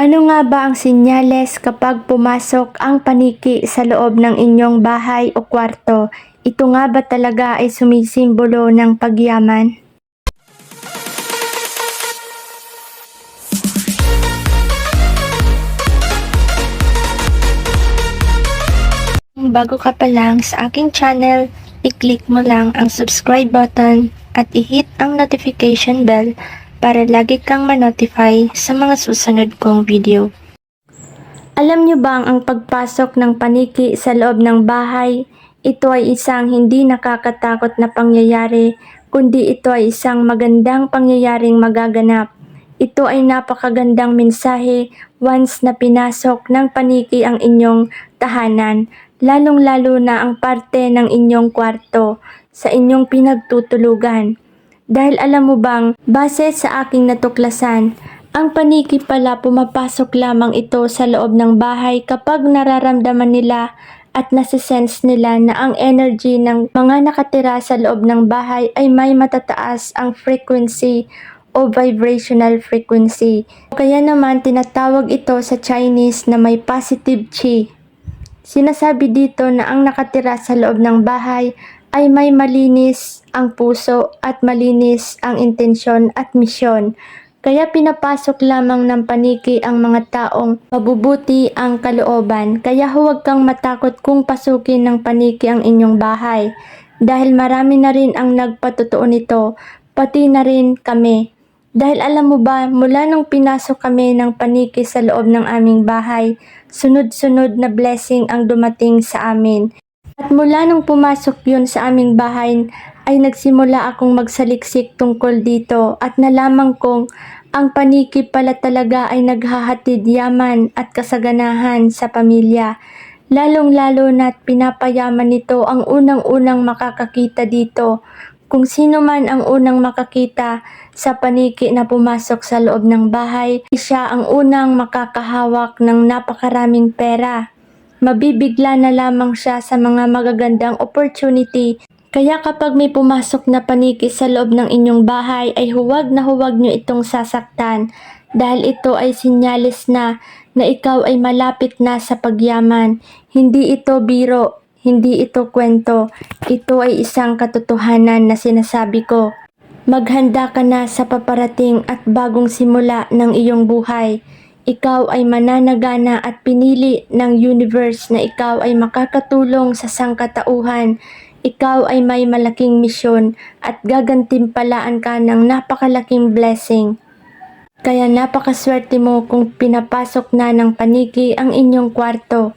Ano nga ba ang sinyales kapag pumasok ang paniki sa loob ng inyong bahay o kwarto? Ito nga ba talaga ay sumisimbolo ng pagyaman? Bago ka pa lang sa aking channel, i-click mo lang ang subscribe button at i-hit ang notification bell para lagi kang ma-notify sa mga susunod kong video. Alam niyo bang ang pagpasok ng paniki sa loob ng bahay, ito ay isang hindi nakakatakot na pangyayari, kundi ito ay isang magandang pangyayaring magaganap. Ito ay napakagandang mensahe once na pinasok ng paniki ang inyong tahanan, lalong-lalo na ang parte ng inyong kwarto sa inyong pinagtutulugan. Dahil alam mo bang, base sa aking natuklasan, ang paniki pala pumapasok lamang ito sa loob ng bahay kapag nararamdaman nila at nasisense nila na ang energy ng mga nakatira sa loob ng bahay ay may matataas ang frequency o vibrational frequency. Kaya naman tinatawag ito sa Chinese na may positive chi. Sinasabi dito na ang nakatira sa loob ng bahay ay may malinis ang puso at malinis ang intensyon at misyon. Kaya pinapasok lamang ng paniki ang mga taong mabubuti ang kalooban. Kaya huwag kang matakot kung pasukin ng paniki ang inyong bahay. Dahil marami na rin ang nagpatotoo nito, pati na rin kami. Dahil alam mo ba, mula nung pinasok kami ng paniki sa loob ng aming bahay, sunod-sunod na blessing ang dumating sa amin. At mula nung pumasok yun sa aming bahay, ay nagsimula akong magsaliksik tungkol dito at nalaman kong ang paniki pala talaga ay naghahatid yaman at kasaganahan sa pamilya. Lalong-lalo na't pinapayaman nito ang unang-unang makakakita dito. Kung sino man ang unang makakita sa paniki na pumasok sa loob ng bahay, siya ang unang makakahawak ng napakaraming pera mabibigla na lamang siya sa mga magagandang opportunity. Kaya kapag may pumasok na paniki sa loob ng inyong bahay ay huwag na huwag nyo itong sasaktan dahil ito ay sinyalis na na ikaw ay malapit na sa pagyaman. Hindi ito biro, hindi ito kwento. Ito ay isang katotohanan na sinasabi ko. Maghanda ka na sa paparating at bagong simula ng iyong buhay. Ikaw ay mananagana at pinili ng universe na ikaw ay makakatulong sa sangkatauhan. Ikaw ay may malaking misyon at gagantimpalaan ka ng napakalaking blessing. Kaya napakaswerte mo kung pinapasok na ng paniki ang inyong kwarto.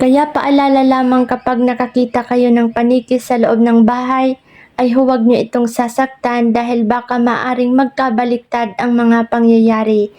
Kaya paalala lamang kapag nakakita kayo ng paniki sa loob ng bahay, ay huwag niyo itong sasaktan dahil baka maaring magkabaliktad ang mga pangyayari.